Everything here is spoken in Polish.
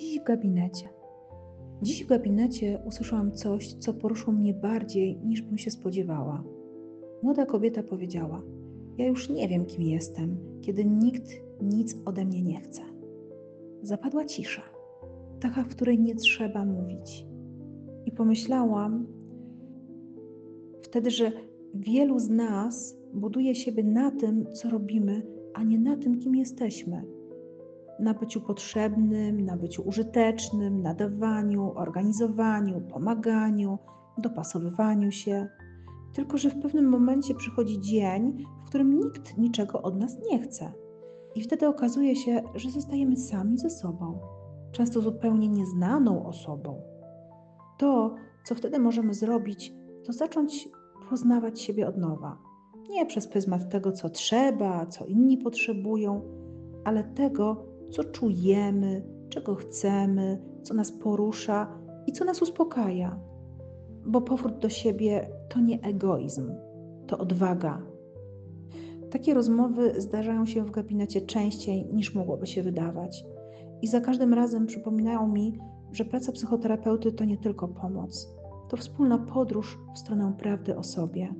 Dziś w gabinecie. Dziś w gabinecie usłyszałam coś, co poruszyło mnie bardziej niż bym się spodziewała. Młoda kobieta powiedziała: Ja już nie wiem, kim jestem, kiedy nikt nic ode mnie nie chce. Zapadła cisza, taka, w której nie trzeba mówić. I pomyślałam wtedy, że wielu z nas buduje siebie na tym, co robimy, a nie na tym, kim jesteśmy. Na byciu potrzebnym, na byciu użytecznym, na dawaniu, organizowaniu, pomaganiu, dopasowywaniu się. Tylko, że w pewnym momencie przychodzi dzień, w którym nikt niczego od nas nie chce. I wtedy okazuje się, że zostajemy sami ze sobą, często zupełnie nieznaną osobą. To, co wtedy możemy zrobić, to zacząć poznawać siebie od nowa. Nie przez pryzmat tego, co trzeba, co inni potrzebują, ale tego, co czujemy, czego chcemy, co nas porusza i co nas uspokaja. Bo powrót do siebie to nie egoizm, to odwaga. Takie rozmowy zdarzają się w gabinecie częściej niż mogłoby się wydawać. I za każdym razem przypominają mi, że praca psychoterapeuty to nie tylko pomoc, to wspólna podróż w stronę prawdy o sobie.